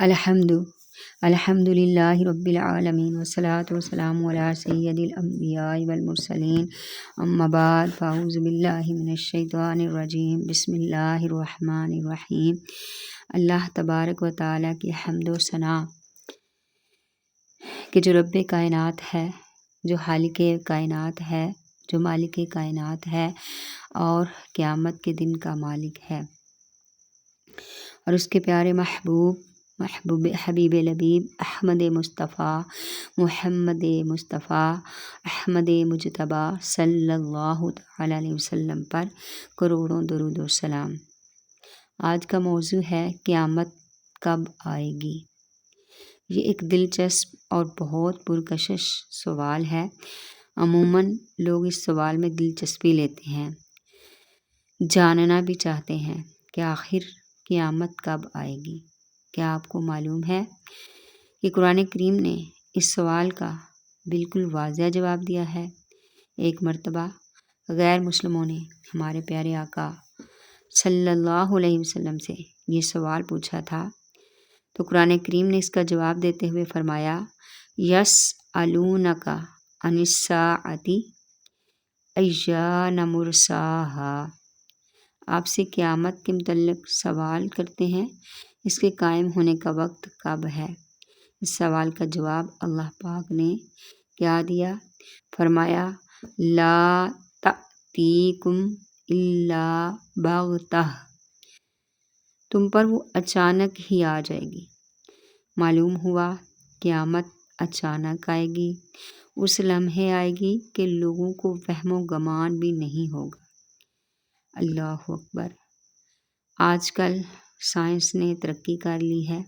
الحمد الحمد للہ رب العالمین وصلاۃ وسلام علیہ سید الانبیاء والمرسلین. اما بعد، فاعوذ باللہ من الشیطان الرجیم. بسم اللہ الرحمن الرحیم. اللہ تبارک و تعالیٰ کی حمد و ثناء کہ جو رب کائنات ہے، جو خالق کائنات ہے، جو مالک کائنات ہے اور قیامت کے دن کا مالک ہے اور اس کے پیارے محبوب محبوب حبیب لبیب، احمد مصطفیٰ، محمد مصطفیٰ، احمد مجتبہ صلی اللہ تعالیٰ علیہ وسلم پر کروڑوں درود السلام آج کا موضوع ہے قیامت کب آئے گی؟ یہ ایک دلچسپ اور بہت پرکشش سوال ہے۔ عموماً لوگ اس سوال میں دلچسپی لیتے ہیں۔ جاننا بھی چاہتے ہیں کہ آخر قیامت کب آئے گی۔ کیا آپ کو معلوم ہے کہ قرآن کریم نے اس سوال کا بالکل واضح جواب دیا ہے؟ ایک مرتبہ غیر مسلموں نے ہمارے پیارے آقا صلی اللہ علیہ وسلم سے یہ سوال پوچھا تھا۔ تو قرآن کریم نے اس کا جواب دیتے ہوئے فرمایا یس علون کا انساعتی ایجا نمرسا آپ سے قیامت کے متعلق سوال کرتے ہیں۔ اس کے قائم ہونے کا وقت کب ہے؟ اس سوال کا جواب اللہ پاک نے کیا دیا۔ فرمایا، لا تیکم اللہ باغتہ تم پر وہ اچانک ہی آ جائے گی۔ معلوم ہوا، قیامت اچانک آئے گی۔ اس لمحے آئے گی کہ لوگوں کو وہم و گمان بھی نہیں ہوگا۔ اللہ اکبر۔ آج کل سائنس نے ترقی کر لی ہے۔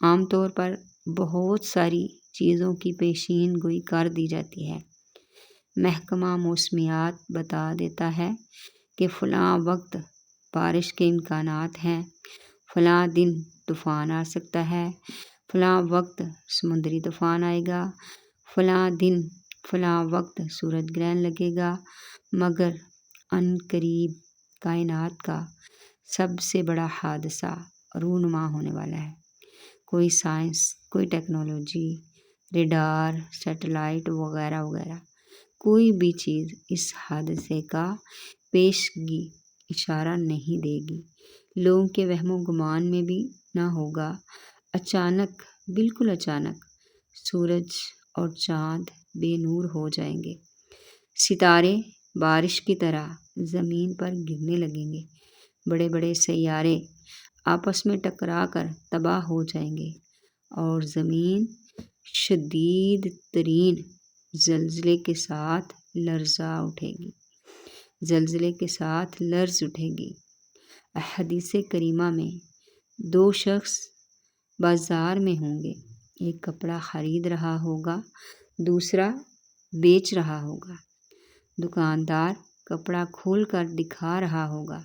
عام طور پر بہت ساری چیزوں کی پیشین گوئی کر دی جاتی ہے۔ محکمہ موسمیات بتا دیتا ہے کہ فلاں وقت بارش کے امکانات ہیں۔ فلاں دن طوفان آ سکتا ہے۔ فلاں وقت سمندری طوفان آئے گا۔ فلاں دن فلاں وقت سورج گرہن لگے گا۔ مگر ان قریب کائنات کا سب سے بڑا حادثہ رونما ہونے والا ہے۔ کوئی سائنس، کوئی ٹیکنالوجی، ریڈار، سیٹلائٹ وغیرہ وغیرہ۔ کوئی بھی چیز اس حادثے کا پیشگی، اشارہ نہیں دے گی۔ لوگوں کے وہم و گمان میں بھی نہ ہوگا۔ اچانک، بالکل اچانک، سورج اور چاند بے نور ہو جائیں گے۔ ستارے بارش کی طرح زمین پر گرنے لگیں گے۔ بڑے بڑے سیارے آپس میں ٹکرا کر تباہ ہو جائیں گے اور زمین شدید ترین زلزلے کے ساتھ لرزا اٹھے گی۔ زلزلے کے ساتھ لرز اٹھے گی۔ احادیث کریمہ میں دو شخص بازار میں ہوں گے۔ ایک کپڑا خرید رہا ہوگا، دوسرا بیچ رہا ہوگا۔ دکاندار کپڑا کھول کر دکھا رہا ہوگا۔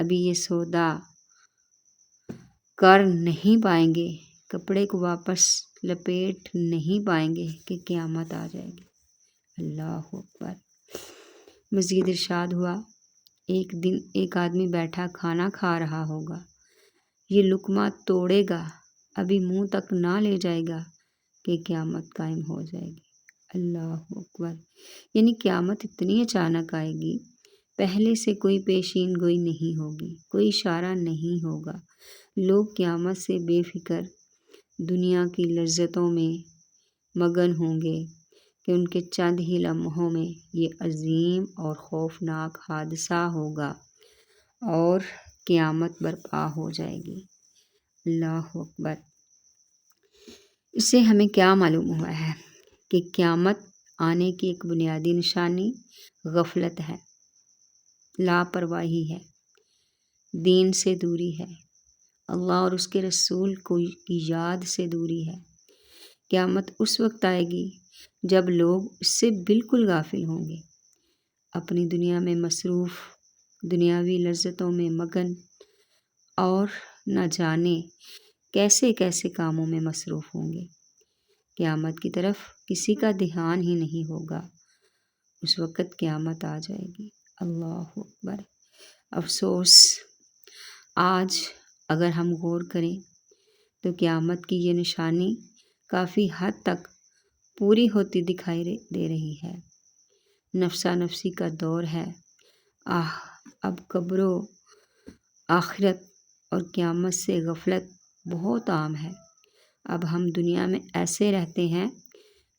ابھی یہ سودا کر نہیں پائیں گے، کپڑے کو واپس لپیٹ نہیں پائیں گے کہ قیامت آ جائے گی۔ اللہ اکبر۔ مزید ارشاد ہوا۔ ایک دن ایک آدمی بیٹھا کھانا کھا رہا ہوگا۔ یہ لکمہ توڑے گا، ابھی منہ تک نہ لے جائے گا کہ قیامت قائم ہو جائے گی۔ اللہ اکبر۔ یعنی قیامت اتنی اچانک آئے گی پہلے سے کوئی پیشین گوئی نہیں ہوگی، کوئی اشارہ نہیں ہوگا۔ لوگ قیامت سے بے فکر دنیا کی لذتوں میں مگن ہوں گے کہ ان کے چند ہی لمحوں میں یہ عظیم اور خوفناک حادثہ ہوگا اور قیامت برپا ہو جائے گی۔ اللہ اکبر۔ اس سے ہمیں کیا معلوم ہوا ہے کہ قیامت آنے کی ایک بنیادی نشانی غفلت ہے۔ لاپرواہی ہے، دین سے دوری ہے، اللہ اور اس کے رسول کو کی یاد سے دوری ہے۔ قیامت اس وقت آئے گی جب لوگ اس سے بالکل غافل ہوں گے۔ اپنی دنیا میں مصروف، دنیاوی لذتوں میں مگن اور نہ جانے کیسے کیسے کاموں میں مصروف ہوں گے۔ قیامت کی طرف کسی کا دھیان ہی نہیں ہوگا۔ اس وقت قیامت آ جائے گی۔ اللہ اکبر افسوس۔ آج اگر ہم غور کریں تو قیامت کی یہ نشانی کافی حد تک پوری ہوتی دکھائی دے رہی ہے۔ نفسا نفسی کا دور ہے۔ آہ، اب قبر و آخرت اور قیامت سے غفلت بہت عام ہے۔ اب ہم دنیا میں ایسے رہتے ہیں،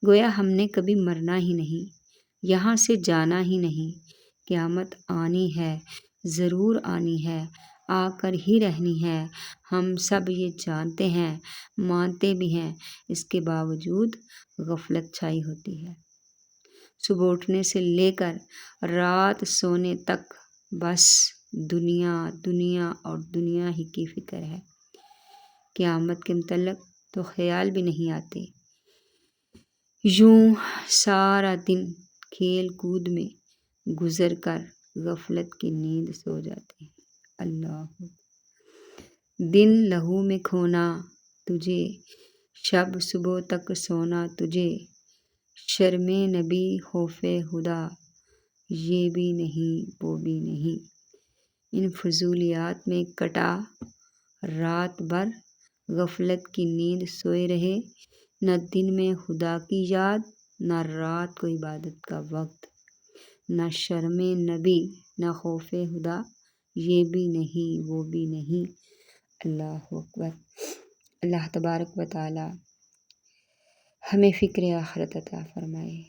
گویا ہم نے کبھی مرنا ہی نہیں، یہاں سے جانا ہی نہیں۔ قیامت آنی ہے۔ ضرور آنی ہے، آ کر ہی رہنی ہے۔ ہم سب یہ جانتے ہیں، مانتے بھی ہیں۔ اس کے باوجود غفلت چھائی ہوتی ہے۔ صبح اٹھنے سے لے کر رات سونے تک بس دنیا دنیا اور دنیا ہی کی فکر ہے۔ قیامت کے متعلق تو خیال بھی نہیں آتے۔ یوں سارا دن کھیل کود میں گزر کر غفلت کی نیند سو جاتے ہیں اللہ۔ دن لہو میں کھونا، تجھے شب صبح تک سونا، تجھے شرم نبی خوف خدا۔ یہ بھی نہیں، وہ بھی نہیں۔ ان فضولیات میں کٹا رات بھر غفلت کی نیند سوئے رہے۔ نہ دن میں خدا کی یاد، نہ رات کو عبادت کا وقت۔ نہ شرم نبی، نہ خوف خدا، یہ بھی نہیں، وہ بھی نہیں۔ اللہ اکبر۔ اللہ تبارک و تعالی ہمیں فکر آخرت عطا فرمائے۔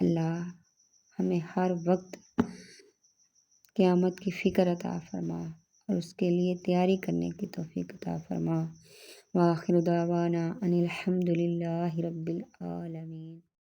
اللہ ہمیں ہر وقت قیامت کی فکر عطا فرما اور اس کے لیے تیاری کرنے کی توفیق عطا فرما۔ واخر دعوانا ان الحمد للہ رب العالمین۔